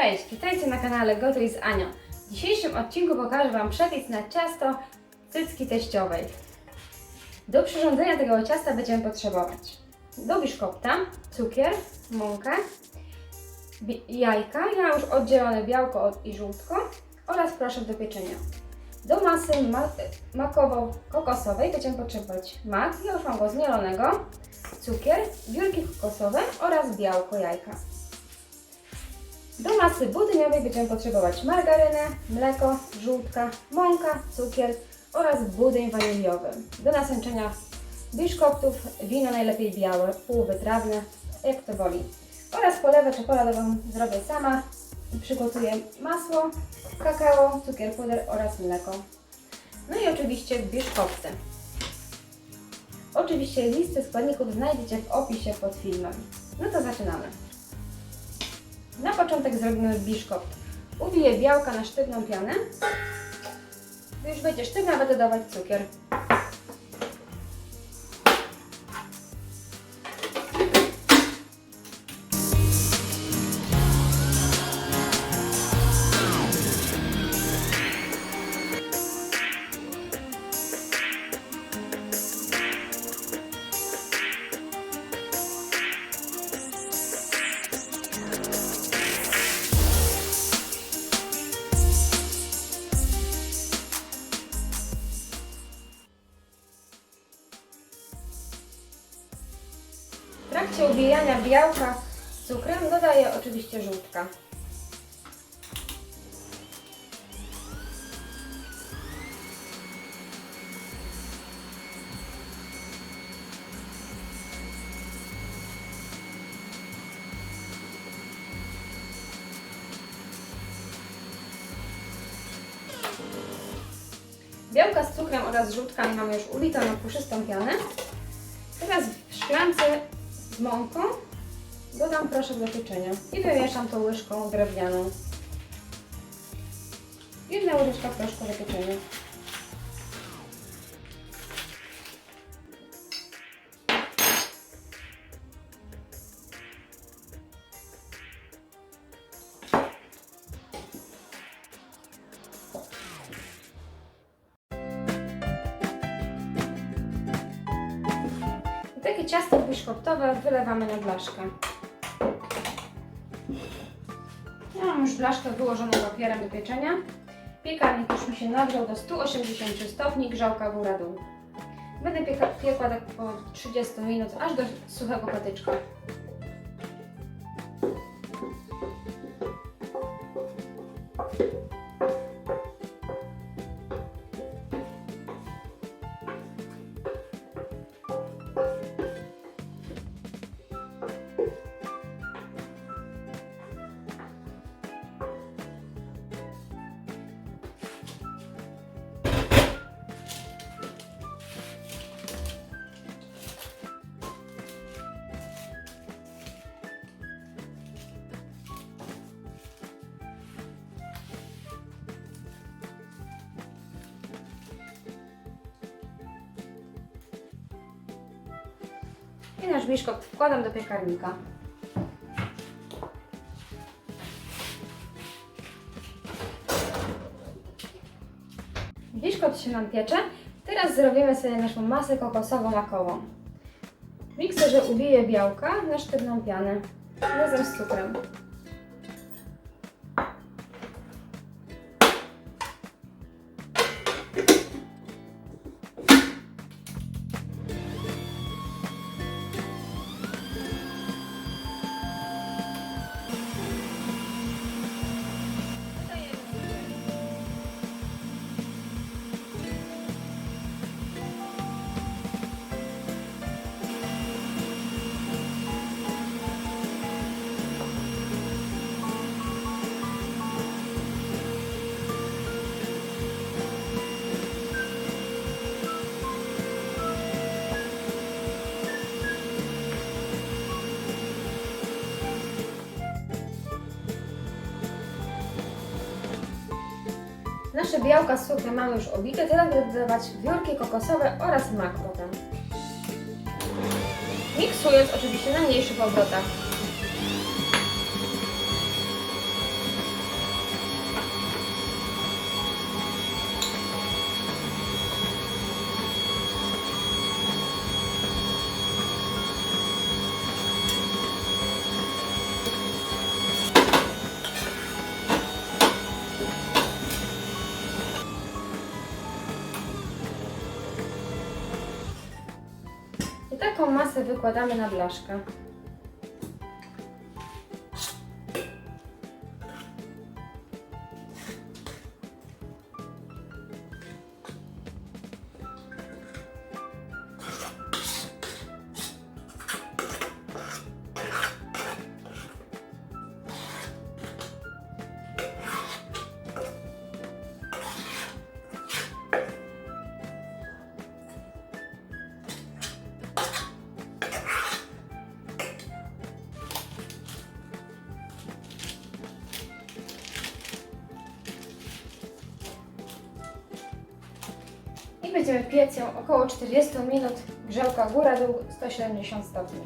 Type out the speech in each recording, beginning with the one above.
Cześć, witajcie na kanale Gotuj z Anią. W dzisiejszym odcinku pokażę Wam przepis na ciasto cycki teściowej. Do przyrządzenia tego ciasta będziemy potrzebować do biszkopta, cukier, mąkę, jajka, ja już oddzielone białko od- i żółtko oraz proszek do pieczenia. Do masy ma- makowo-kokosowej będziemy potrzebować mak, ja już mam go zmielonego, cukier, biurki kokosowe oraz białko jajka. Do masy budyniowej będziemy potrzebować margarynę, mleko, żółtka, mąka, cukier oraz budyń waniliowy. Do nasączenia biszkoptów wino najlepiej białe, półwytrawne, jak to woli. Oraz polewę czekoladową zrobię sama. Przygotuję masło, kakao, cukier puder oraz mleko. No i oczywiście biszkopty. Oczywiście listę składników znajdziecie w opisie pod filmem. No to zaczynamy. Na początek zrobimy biszkopt. Ubiję białka na sztywną pianę. Gdy już będzie sztywna, będę dawać cukier. Trakcie ubijania białka z cukrem dodaję oczywiście żółtka. Białka z cukrem oraz żółtkami mamy już ulitą na puszystą pianę. Teraz w szklance mąką dodam proszek do pieczenia i wymieszam to łyżką drewnianą. Jedna łyżeczka proszku do pieczenia. Takie ciasto biszkoptowe wylewamy na blaszkę. Ja mam już blaszkę wyłożoną papierem do pieczenia. Piekarnik już mi się nagrzał do 180 stopni, grzałka góra-dół. Będę pieka, piekła tak po 30 minut, aż do suchego patyczka. I nasz biszkopt wkładam do piekarnika. Biszkopt się nam piecze. Teraz zrobimy sobie naszą masę kokosową makową. W mikserze ubiję białka na sztywną pianę razem z cukrem. Nasze białka z cukrem mamy już obite, teraz będę dodawać wiórki kokosowe oraz mak potem. Miksując oczywiście na mniejszych obrotach. Masę wykładamy na blaszkę. Będziemy piec ją około 40 minut. Grzałka góra-dół 170 stopni.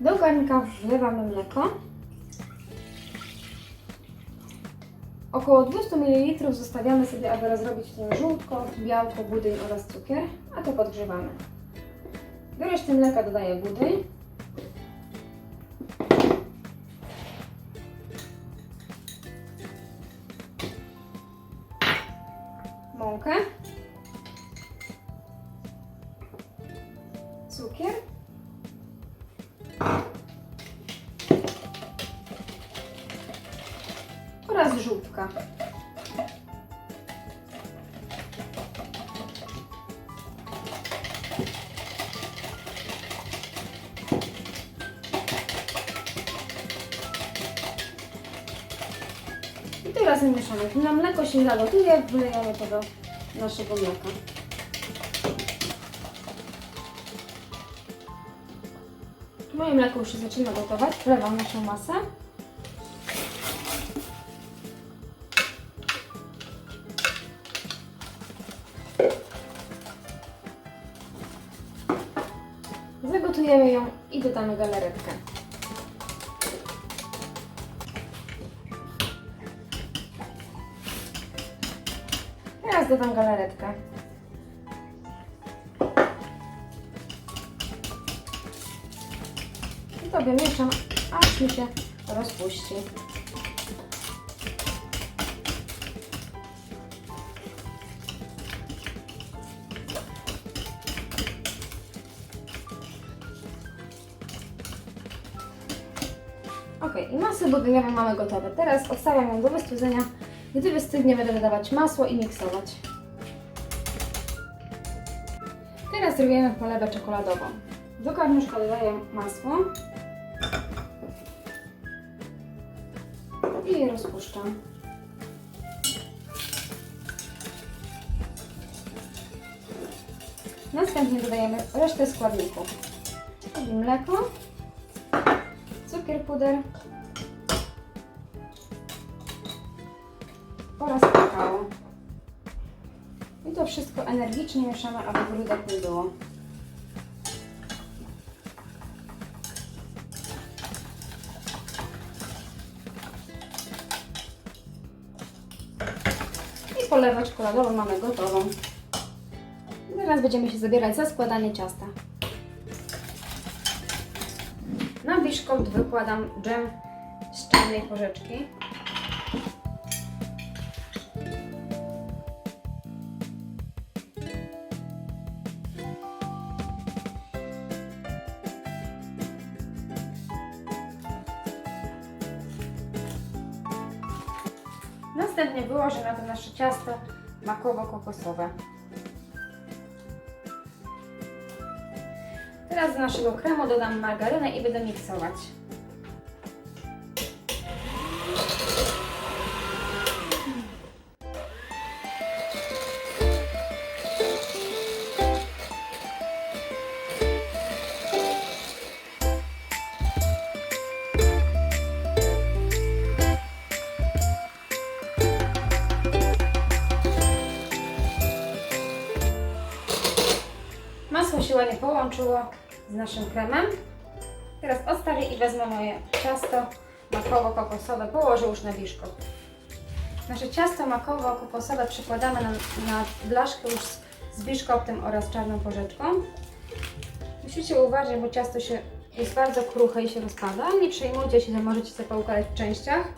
Do garnka wlewamy mleko. Około 200 ml zostawiamy sobie, aby rozrobić w tym żółtko, białko, budyń oraz cukier, a to podgrzewamy. Do reszty mleka dodaję budyń. Oraz żółtka. I to razem mieszamy. Nam mleko się zagotuje, wlejemy to do naszego mleka. Moje mleko już się zaczyna gotować. Wlewam naszą masę. Zagotujemy ją i dodamy galaretkę. Teraz dodam galaretkę. I to wymieszam, aż mi się rozpuści. Ok, i masę budyniową mamy gotowe. Teraz odstawiam ją do wystudzenia. Gdy wystygnie, będę dodawać masło i miksować. Teraz zrobimy polewę czekoladową. Do garnuszka dodaję masło Następnie dodajemy resztę składników. Czyli mleko, cukier puder oraz kakao. I to wszystko energicznie mieszamy, aby grudek nie było. Polewę czekoladową mamy gotową. Teraz będziemy się zabierać za składanie ciasta. Na biszkopt wykładam dżem z czarnej porzeczki. Następnie wyłożę na to nasze ciasto makowo-kokosowe. Teraz do naszego kremu dodam margarynę i będę miksować. Ładnie połączyło z naszym kremem. Teraz odstawię i wezmę moje ciasto makowo-kokosowe, położę już na biszkopt. Nasze ciasto makowo-kokosowe przykładamy na, na blaszkę już z, z biszkoptem oraz czarną porzeczką. Musicie uważać, bo ciasto się jest bardzo kruche i się rozpada. Nie przejmujcie się, że możecie sobie poukładać w częściach.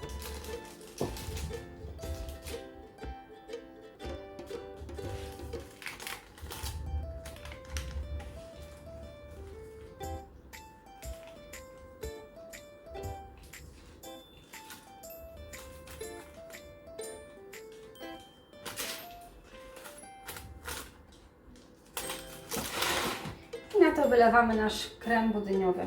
Wylewamy nasz krem budyniowy.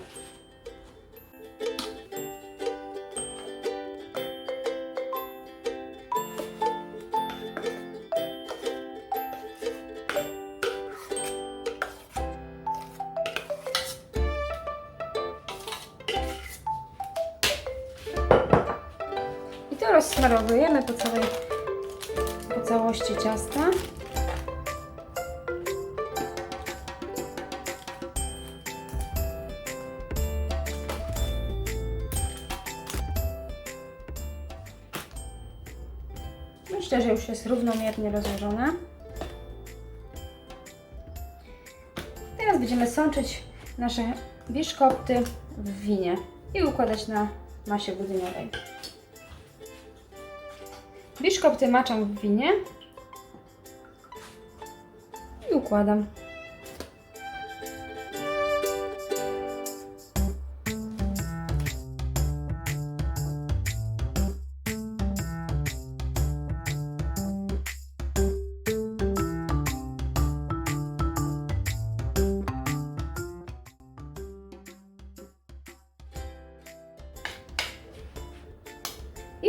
I to rozsmarowujemy po całej po całości ciasta. Już jest równomiernie rozłożone. Teraz będziemy sączyć nasze biszkopty w winie i układać na masie budyniowej. Biszkopty maczam w winie i układam.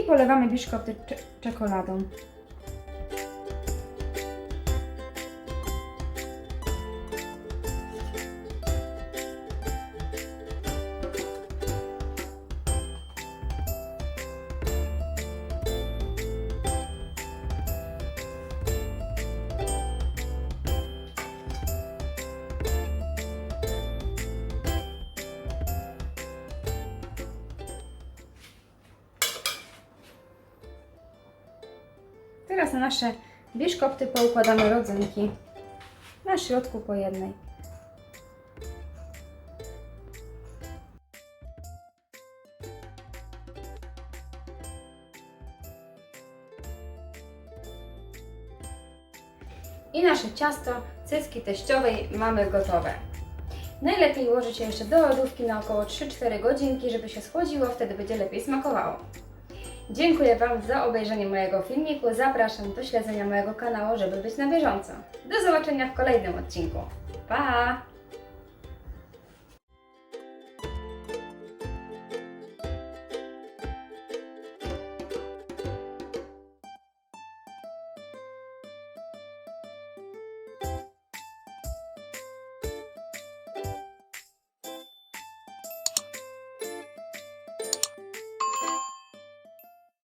I polewamy biszkopty cze- czekoladą. Teraz na nasze biszkopty poukładamy rodzynki. Na środku po jednej. I nasze ciasto cycki teściowej mamy gotowe. Najlepiej ułożyć je jeszcze do lodówki na około 3-4 godzinki, żeby się schłodziło, wtedy będzie lepiej smakowało. Dziękuję Wam za obejrzenie mojego filmiku. Zapraszam do śledzenia mojego kanału, żeby być na bieżąco. Do zobaczenia w kolejnym odcinku. Pa!